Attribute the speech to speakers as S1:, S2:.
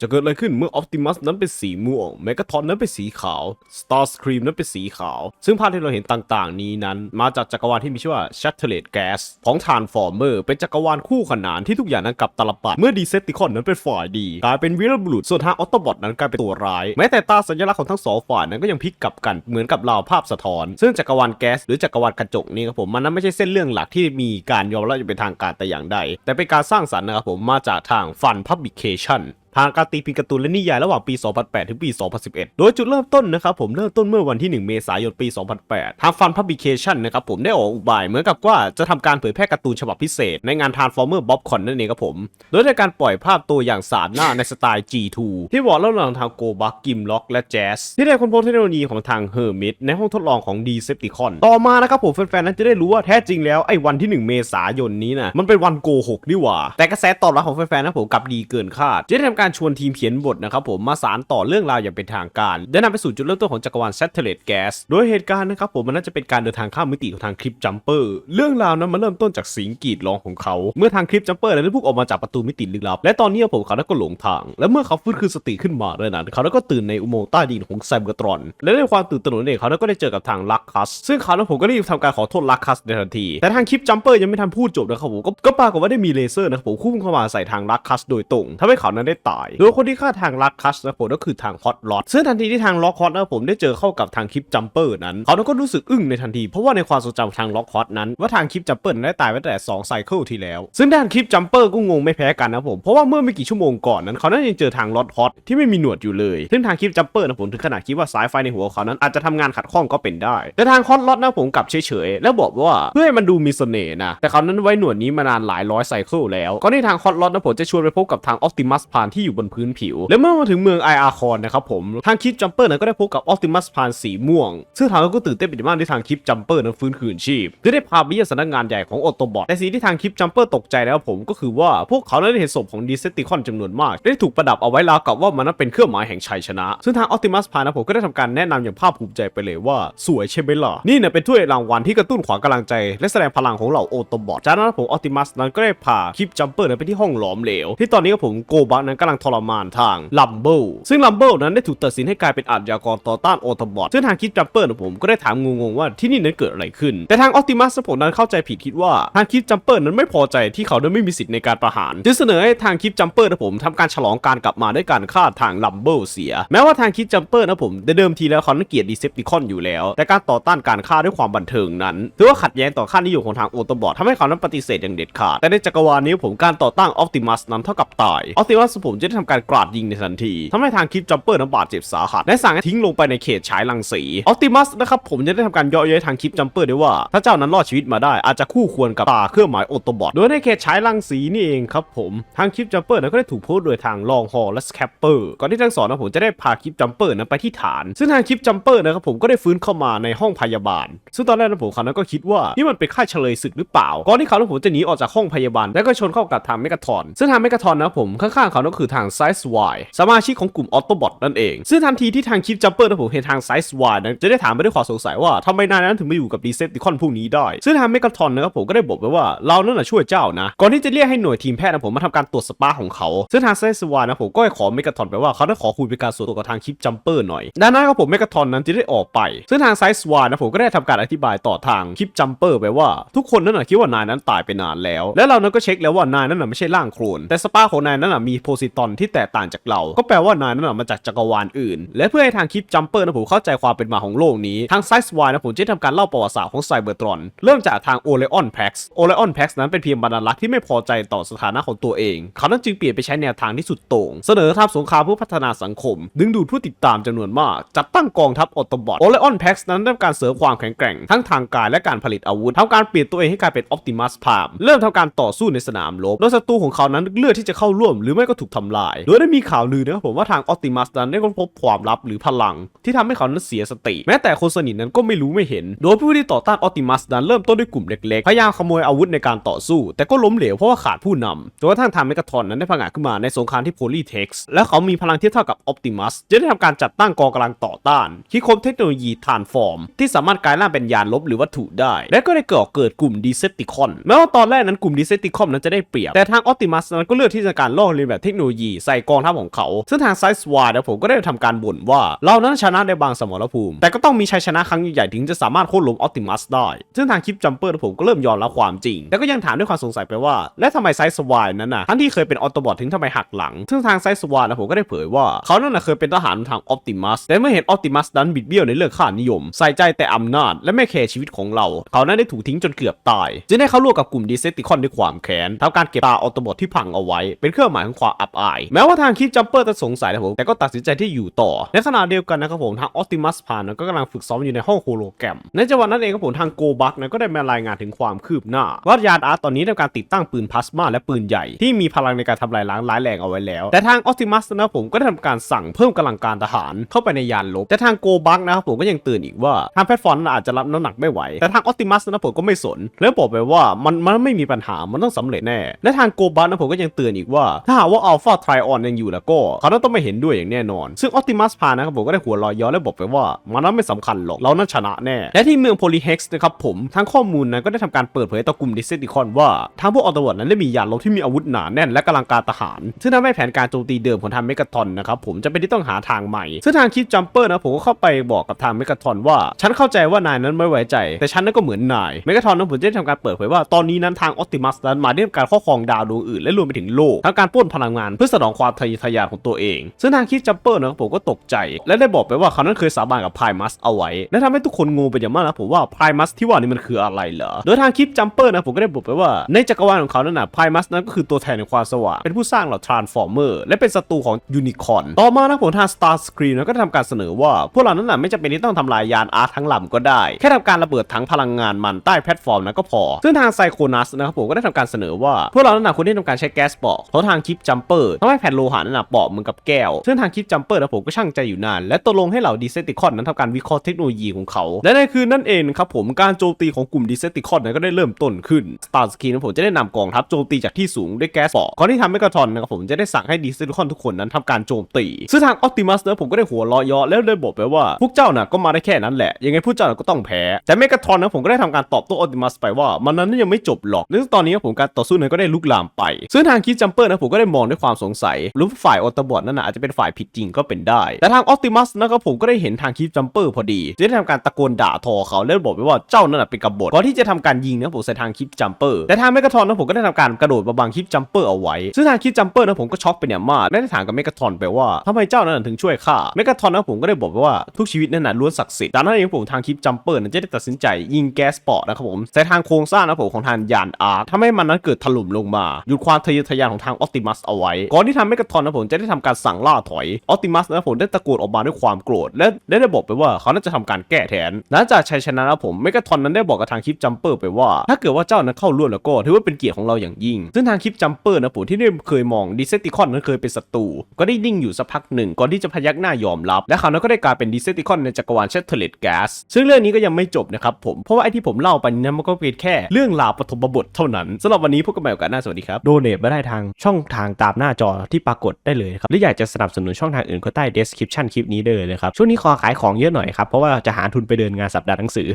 S1: จะเกิดอะไรขึ้นเมื่อออ t ติมัสนั้นเป็นสีม่วงเมกาทอนนั้นเป็นสีขาว Starscream นั้นเป็นสีขาว ซึ่งภาพที่เราเห็นต่างๆ นี้นั้น มาจากจักรวาลที่มีชื่อว่า Shattered Gas ของ Transformer เป็นจักรวาลคู่ขนานที่ทุกอย่างนั้นกลับตลปัด เมื่อ Decepticon นั้นเป็นฝ่ายดีกลายเป็นวีรบุรุษส่วนทางออ t ตบอทนั้นกลายเป็นตัวร้าย แม้แต่ตาสัญลักษณ์ของทั้งสองฝ่ายนั้นก็ยังพลิกกลับกันเหมือนกับราวภาพสะท้อน ซึ่งจักรวาลแก๊สหรือจักรวาลกระจกนี่ครับผมมันนั้นไม่ใช่เส้นเรื่องหลักที่มีการยอมรับอย่างเป็นทางการแต่อย่างใดแต่เป็นการสร้างสรรค์นะครับผมมาจากทาง Fun Publication ทางการตีพิมพ์การ์ตูนและนิยายระหว่างปี 2008 ถึงปี 2011 โดยจุดเริ่มต้นนะครับผมเริ่มต้นเมื่อวันที่ 1 เมษายน ปี 2008 ทาง Fun Publication นะครับผมได้ออกอุบายเหมือนกับว่าจะทำการเผยแพร่การ์ตูนฉบับพิเศษในงาน Transformer Bobcon นั่นเองครับผม โดยในการปล่อยภาพตัวอย่างสามหน้าในสไตล์ G2 ที่บอกเล่าเรื่องทางโกบักกิมล็อกและแจสที่ได้ค้นพบเทคโนโลยีของทาง Hermit ในห้องทดลองของ Decepticon ต่อมานะครับผมแฟนๆนั้นจะได้รู้ว่าแท้จริงแล้วไอ้วันที่ 1 เมษายนนี้นะมันเป็นวันโกหกนี่หว่า แต่กระแสตอบรับของแฟนๆนะผมกลับดีเกินคาดจะได้ทำการชวนทีมเขียนบทนะครับผมมาสารต่อเรื่องราวอย่างเป็นทางการได้นำไปสู่จุดเริ่มต้นของจักรวาล Satellite Gas โดยเหตุการณ์นะครับผมมันน่าจะเป็นการเดินทางข้ามมิติของทางคลิปจัมเปอร์เรื่องราวนั้นมันเริ่มต้นจากสียงกรีดร้องของเขา เมื่อทางคลิปจัมเปอร์นั้นพุ่งออกมาจากประตูมิติลึกลับ และตอนนี้ผมเขานั้ก็หลงทาง และเมื่อเขาฟื้นคืนสติขึ้นมาด้วยนั้นเขานั้ก็ตื่นในอุโมงค์ใต้ดินของไซเบอร์ตรอน และในความตื่นตระหนกเองเขานั้ก็ได้เจอกับทางลักคัส ซึ่งเขานั้นผมก็รีบทำการขอโทษลักคัสในทันที แต่ทางคลิปจัมเปอร์ยังไม่ทันพูดจบนะครับผมก็ปรากฏว่าได้มีเลเซอร์นะครับผมพุ่งเข้ามาใส่ทางลักคัสโดยตรงทำให้เขานั้นได้ตาย โดยคนที่ฆ่าทางลักคัสนะผมก็คือทางฮอตล็อตซึ่งทันทีที่ทางล็อกฮอตนะผมได้เจอเข้ากับทางคลิปจัมเปอร์นั้น เขาก็รู้สึกอึ้งในทันที เพราะว่าในความทรงจำทางล็อกฮอตนั้น ว่าทางคลิปจัมเปอร์นั้นได้ตายไปแต่2ไซเคิลที่แล้ว ซึ่งด้านคลิปจัมเปอร์ก็งงไม่แพ้กันนะผมเพราะว่าเมื่อไม่กี่ชั่วโมงก่อนนั้นเขานั้นยังเจอทางล็อตฮอตที่ไม่มีหนวดอยู่เลยซึ่งทางคลิปจัมเปอร์นะผมถึงขนาดคิดว่าสายไฟในหัวเขานั้นอาจจะทำงานขัดข้องก็เป็นได้ แต่ทางฮอตล็อตนะผมกลับเฉยๆแล้วบอกว่าเพื่อให้มันดูมีเสน่ห์นะแต่เขานั้นไว้หนวดนี้มานานหลายร้อยไซเคิลแล้วก็ในทางฮอตล็อตนะผมจะชวนไปพบกับทางออ t ติมัสพานที่อยู่บนพื้นผิว และเมื่อมาถึงเมืองไออาร์คอนนะครับผมทางคลิปจัมเปอร์นั้นก็ได้พบกับออ t ติมัสพานสีม่วง ซึ่งทางเราก็ตื่นเต้นเป็นอย่างมากที่ทางคลิปจัมเปอร์นั้นฟื้นคืนชีพจะได้พาไปยี่ยมสำนักงานใหญ่ของออโตบอทแต่สิ่งที่ทางคลิปจัมเปอร์ตกใจแล้วผมก็คือว่าพวกเขาได้เห็นศพของดีเซติคอนจำนวนมาก ได้ถูกประดับเอาไว้ราวกับว่ามันนั้นเป็นเครื่องหมายแห่งชัยชนะ ซึ่งทางออ t ติมัสพานนะผมก็ได้ทำการแนะนำอย่างภาคภูมิใจไปเลยว่า สวยใช่ไหมล่ะ นี่เนี่ยเป็นถ้วยรางวัลที่กระตุ้นขวัญกำลังใจ และแสดงพลังของเหล่าโอโตบอทจากนั้นผมออติมัสนั้นก็ได้พาคลิปจัมเปอร์นั้นไปที่ห้องหลอมเหลว ที่ตอนนี้ผมโกบักนั้นกำลังทรมานทางลัมเบิลซึ่งลัมเบิลนั้นได้ถูกตัดสินให้กลายเป็นอาชญากรต่อต้านโอโตบอทซึ่งทางคลิปจัมเปอร์นะผมก็ได้ถามงงๆว่าที่นี่นั้นเกิดอะไรขึ้น แต่ทางออติมัสผมนั้นเข้าใจผิดคิดว่าทางคลิปจัมเปอร์นั้นไม่พอใจที่เขาได้ไม่มีสิทธิ์ในการประหารจึงเสนอให้ทางคลิปจัมเปอร์นะผมทำการฉลองการกลับมาด้วยการฆ่าทางลัมเบิลเสีย แม้ว่าทางคลิปจัมเปอร์นะผมแต่เดิมทีแล้วเขานั้นเกลียดดีเซปติคอนอยู่แล้ว แต่การต่อต้านการฆ่าด้วยความบันเทิงนั้นถือว่าขัดแย้งต่อค่านิยมของทางโอตบอททำให้เขานั้นปฏิเสธอย่างเด็ดขาดแต่ในจักรวาลนี้ผมการต่อต้านออติมัสนั้นเท่ากับตายออติมัสผมจะได้ทำการกราดยิงในทันทีทำให้ทางคลิปจัมเปอร์นั้นบาดเจ็บสาหัสและสั่งให้ทิ้งลงไปในเขตฉายรังสีออติมัสนะครับผมจะได้ทำการย่อเย้ยทางคลิปจัมเปอร์ได้ว่า ถ้าเจ้านั้นรอดชีวิตมาได้อาจจะคู่ควรกับตาเครื่องหมายโอโตบอทโดยในเขตฉายรังสีนี่เองครับผมทางคลิปจัมเปอร์นั้นก็ได้ถูกโพสโดยทางลองฮอและสแคปเปอร์ก่อนที่ทั้งสองนะผมจะได้พาคลิปจัมเปอร์นั้นไปที่ฐาน ซึ่งทางคลิปจัมเปอร์นะครับผมก็ได้ฟื้นเข้ามาในห้องพยาบาล ซึ่งตอนแรกนะผมเขานั้นก็คิดว่านี่มันเป็นค่ายเฉลยศึกหรือเปล่า ก่อนที่เขาและผมจะหนีออกจากห้องพยาบาล แล้วก็ชนเข้ากับทางเมกาทอน ซึ่งทางเมกาทอนนะผมข้างๆเขานั่นก็คือทางไซส์วสมาชิกของกลุ่มออโตบอทนั่นเอง ซึ่งทันทีที่ทางคลิปจัมเปอร์นะผมเห็นทางไซส์วนั้นจะได้ถามไปด้วยความสงสัยว่าทำไมนายนั้นถึงมาอยู่กับดีเซปติคอนพวกนี้ได้ ซึ่งทางเมกาทอนนะครับผมก็ได้บอกไปว่าเรานั่นแหละช่วยเจ้านะ ก่อนที่จะเรียกให้หน่วยทีมแพทย์นะผมมาทำการตรวจสปาของเขา ซึ่งทางไซส์วนะผมก็ขอเมกาทอนไปว่าเขาได้ขอคุยเป็นการส่วนตัวกับทางคลิปจัมเปอร์หน่อยดังนั้นครับผมเมกาทอนนั้นจะได้ออกไป ซึ่งทางไซส์วนะผมก็ได้ทำการอธิบายต่อทางคลิปจัมเปอร์ไปว่าทุกคนนั่นนะคิดว่านายนั้นตายไปนานแล้ว และเรานั้นก็เช็คแล้วว่านายนั้นน่ะไม่ใช่ร่างโคลนแต่สปาของนายนั้นน่ะมีโพซิตอนที่แตกต่างจากเรา ก็แปลว่านายนั้นมาจากจักรวาลอื่น และเพื่อให้ทางคลิปจัมเปอร์นะผมเข้าใจความเป็นมาของโลกนี้ ทางไซส์วายนะผมจะได้ทำการเล่าประวัติศาสตร์ของไซเบอร์ตรอน เริ่มจากทางโอเลออนแพ็กซ์โอเลออนแพ็กซ์นั้นเป็นเพียงบรรลักษ์ที่ไม่พอใจต่อสถานะของตัวเอง เขานั้นจึงเปลี่ยนไปใช้แนวทางที่สุดโต่ง เสนอทำสงครามเพื่อพัฒนาสังคม ดึงดูดผู้ติดตามจำนวนมาก จัดตั้งกองทัพออโตบอทโอเลออนแพ็กซ์นั้นได้ทำการเสริมความแข็งแกร่ง ทั้งทางกายและการผลิตอาวุธทำการเปลี่ยนตัวเองให้กลายเป็นออ t ติมัสพามเริ่มทำการต่อสู้ในสนามรบโดยศัตรูของเขานั้นเลือกที่จะเข้าร่วม หรือไม่ก็ถูกทำลาย โดยได้มีข่าวลือนะครับผมว่าทางออติมัสนั้นได้ค้นพบความลับหรือพลัง ที่ทำให้เขานั้นเสียสติ แม้แต่คนสนิทนั้นก็ไม่รู้ไม่เห็น โดยผู้ที่ต่อต้านออติมัสนั้นเริ่มต้นด้วยกลุ่มเล็กๆ พยายามขโมยอาวุธในการต่อสู้ แต่ก็ล้มเหลวเพราะว่าขาดผู้นำจนกระทั่งทางเมกาทอนนั้นได้พังอาจขึ้นมาในสงครามที่โพลีเท็กซ์และเขามีพลังทียบเท่ากับออติมัสจะได้ทำการจัดตั้งกองกำลังต่อต้านคิดค้นเทคโนโลยีทานฟอร์ม ที่สามารถกลายร่างเป็นยานลบหรือวัตถุได้ และก็ได้เกิดเกิดกลุ่มดีเซติคอนแม้ว่าตอนแรกนั้นกลุ่มดีเซติคอนนั้นจะได้เปรียบแต่ทางออติมัสนั้นก็เลือกที่จะการลอกเลียนแบบเทคโนโลยี ใส่กองทัพของเขา ซึ่งทางไซส์วายนะผมก็ได้ทำการบ่นว่าเรานั้นชนะในบางสมรภูมิ แต่ก็ต้องมีชัยชนะครั้งใหญ่ถึงจะสามารถโค่นล้มออติมัสได้ ซึ่งทางคลิปจัมเปอร์ผมก็เริ่มยอมรับความจริง แต่ก็ยังถามด้วยความสงสัยไปว่า และทำไมไซส์วายนั้นน่ะทั้งที่เคยเป็นออโตบอทถึงทำไมหักหลัง ซึ่งทางไซส์วายนะผมก็ได้เผยว่าเขานั่นน่ะเคยเป็นทหารทางออติมัสแต่เมื่อเห็นออติมัสนั้นบิดเบี้ยวในเรื่องค่านิยม ใส่ใจแต่อำนาจ และไม่แคร์ชีวิตของเรา เขานั้นได้ถูกทิ้งจนเกือบตายจึงได้เข้าร่วมกับกลุ่มดีเซติคอนด้วยความแค้นทำการเก็บตาออโตบอทที่พังเอาไว้ เป็นเครื่องหมายของความอับอาย แม้ว่าทางคลิปจัมเปอร์จะสงสัยนะผมแต่ก็ตัดสินใจที่อยู่ต่อ ในขณะเดียวกันนะครับผมทางออ t ติมัสพานก็กำลังฝึกซ้อมอยู่ในห้องโฮโลแกรม ในจังหวะนั้นเองครับผมทางโกบักนะก็ได้มารายงานถึงความคืบหน้าว่ายานอาร์ตตอนนี้ได้การติดตั้งปืนพลาสมาและปืนใหญ่ที่มีพลังในการทำลายล้างร้ายแรงเอาไว้แล้ว แต่ทางออ t ติมัสนะผมก็ได้ทำการสั่งเพิ่มกำลังการทหารเข้าไปในยานลบแต่ทางโกบักนะครับผมก็ยังเตือนอีกว่าทางแพลตฟอร์มนั้นอาจจะรับน้ำหนักไม่ไหวแต่ทางออ t ติมัสนะผมก็ไม่สนแล้วบอกไปว่ามันมันไม่มีปัญหามันต้องสำเร็จแน่และทางโกบักนะผมก็ยังเตือนอีกว่าถ้าหากว่าอัลฟาไทรออนยังอยู่แล้วก็เขาต้องไม่เห็นด้วยอย่างแน่นอน ซึ่งออ t ติมัสพานะครับผมก็ได้หัวเรอยย้อนและบอกไปว่า มันนั้นไม่สำคัญหรอก เรานั้นชนะแน่ และที่เมืองโพลีเฮกซ์นะครับผมทางข้อมูลนั้นก็ได้ทำการเปิดเผยต่อกลุ่มดิเซติคอนว่าทางพวกออตวอร์นั้นได้มียานรบที่มีอาวุธหนาแน่นและกำลังการทหาร ซึ่งทำให้แผนการโจมตีเดิมของทางเมกาทอนนะครับผมจะเป็นที่ต้องหาทางใหม่ ซึ่งทางคิดจัมเปอร์นะผมก็เข้าไปบอกกับทางเมกาทอนว่า ฉันเข้าใจว่านายนั้นไม่ไว้ใจ แต่ฉันนั้นก็เหมือนนายเมกาทอนนั้นผมจะได้ทำการเปิดเผยว่าตอนนี้นั้นทางออติมัสนั้นมาได้ทำการครอบครองดาวดวงอื่นและรวมไปถึงโลกทำการป้นพลังงานเพื่อสนองความทะเยอทะยานของตัวเอง ซึ่งทางคิดจัมเปอร์นะผมก็ตกใจ และได้บอกไปว่าเขานั้นเคยสาบานกับไพมัสเอาไว้ และทำให้ทุกคนงงไปอย่างมากนะผมว่าไพมัสที่ว่านี่มันคืออะไรเหรอ โดยทางคลิปจัมเปอร์นะผมก็ได้บอกไปว่าในจักรวาลของเขานั้นนะไพมัสนั้นก็คือตัวแทนในความสว่างเป็นผู้สร้างเหล่าทรานส์ฟอร์เมอร์และเป็นศัตรูของยูนิคอร์นต่อมานะผมทางสตาร์สกรีนก็ได้ทำการเสนอว่า พวกเรานั้นนะไม่จำเป็นที่ต้องทำลายยานอาร์ทั้งลำก็ได้ แค่ทำการระเบิดถังพลังงานมันใต้แพลตฟอร์มนั้นก็พอ ซึ่งทางไซโคนัสนะครับผมก็ได้ทำการเสนอว่าพวกเรานั้นนะควรที่ทำการใช้แก๊สปอกเพราะทางคิปจัมเปอรทำให้แผ่นโลหะนั้นนะปอกเหมือนกับแก้ว ซึ่งทางคลิปจัมเปอร์นะผมก็ช่างใจอยู่นาน และตกลงให้เหล่าดีเซติคอนนั้นทำการวิเคราะห์เทคโนโลยีของเขา และในคืนนั่นเองครับผมการโจมตีของกลุ่มดีเซติคอนนั้นก็ได้เริ่มต้นขึ้นสตาร์สกีนผมจะได้นำกองทัพโจมตีจากที่สูงด้วยแก๊สปอกก่อนที่ทำให้กระทอนนะครับผมจะได้สั่งให้ดีเซติคอนทุกคนนั้นทำการโจมตีซึ่งทางออ t ติมัสนะผมก็ได้หัวเราะเยาะแล้วได้บอกไปว่าพวกเจ้าน่ะก็มาได้แค่นั้นแหละยังไงพวกเจ้าน่ะก็ต้องแพ้แต่เมกาทอนนะผมก็ได้ทำการตอบโต้ออติมัสไปว่ามันนั้นยังไม่จบหรอกและตอนนี้ผมการต่อสู้นั้นก็ได้ลุกลามไป ซึ่งทางคิดจัมเปอร์นะผมก็ได้มองด้วยความสงสัยหรือว่าฝ่ายออตบอทนั่นนะอาจจะเป็นฝ่ายผิดจริงก็เป็นได้ แต่ทางออติมัสนะครับผมก็ได้เห็นทางคิดจัมเปอร์พอดีจึงได้ทำการตะโกนด่าทอเขาแล้วบอกไปว่าเจ้านั่นนะเป็นกบฏก่อนที่จะทำการยิงนะผมใส่ทางคิดจัมเปอร์แต่ทางเมกาทอนนะผมก็ได้ทำการกระโดดมาบังคิดจัมเปอร์เอาไว้ซึ่งทางคิดจัมเปอร์นะผมก็ช็อกเป็นอย่างมากและได้ถามกับเมกาทอนไปว่าทำไมเจ้านั้นถึงช่วยข้าเมกาทอนนะผมก็ได้บอกไปว่าทุกชีวิตนั่นน่ะล้วนศักดิ์สิทธิ์จากนั้นเองผมทางคิดจัมเปอร์นั้นจะได้ตัดสินใจยิงแก๊สปอร์ตนะครับผมใส่ทางโครงสร้างนะผมของทางยานอาร์ทำให้มันนั้นเกิดถล่มลงมาหยุดความทะเยอทะยานของทางออติมัสเอาไว้ก่อนที่ทางเมกาทอนนะผมจะได้ทำการสั่งล่าถอยออติมัสนะผมได้ตะโกนออกมาด้วยความโกรธ และได้ได้บอกไปว่าเขาน่าจะทำการแก้แทนหลังจากชัยชนะนะผมเมกาทอนนั้นได้บอกกับทางคลิปจัมเปอร์ไปว่า ถ้าเกิดว่าเจ้านั้นเข้าร่วมแล้วก็ถือว่าเป็นเกียรติของเราอย่างยิ่ง ซึ่งทางคลิปจัมเปอร์นะผมที่ได้เคยมองดิเซติคอนนั้นเคยเป็นศัตรูก็ได้นิ่งอยู่สักพักหนึ่งก่อนที่จะพยักหน้ายอมรับ และเขานั้นก็ได้กลายเป็นดิเซติคอนในจักรวาลเชตเทเลตแก๊สซึ่งเรื่องนี้ก็ยังไม่จบนะครับผมเพราะว่าไอที่ผมเล่าไปนี้มันก็เป็นแค่ เรื่องราวปฐมบทเท่านั้นสำหรับวันนี้พบกันใหม่โอกาสหน้าสวัสดีครับโดเนทมาได้ทางช่องทางตามหน้าจอที่ปรากฏได้เลยครับหรืออยากจะสนับสนุนช่องทางอื่นก็ใต้ description คลิปนี้ได้เลยนะครับช่วงนี้ขอขายของเยอะหน่อยครับเพราะว่าจะหาทุนไปเดินงานสัปดาห์หนังสือ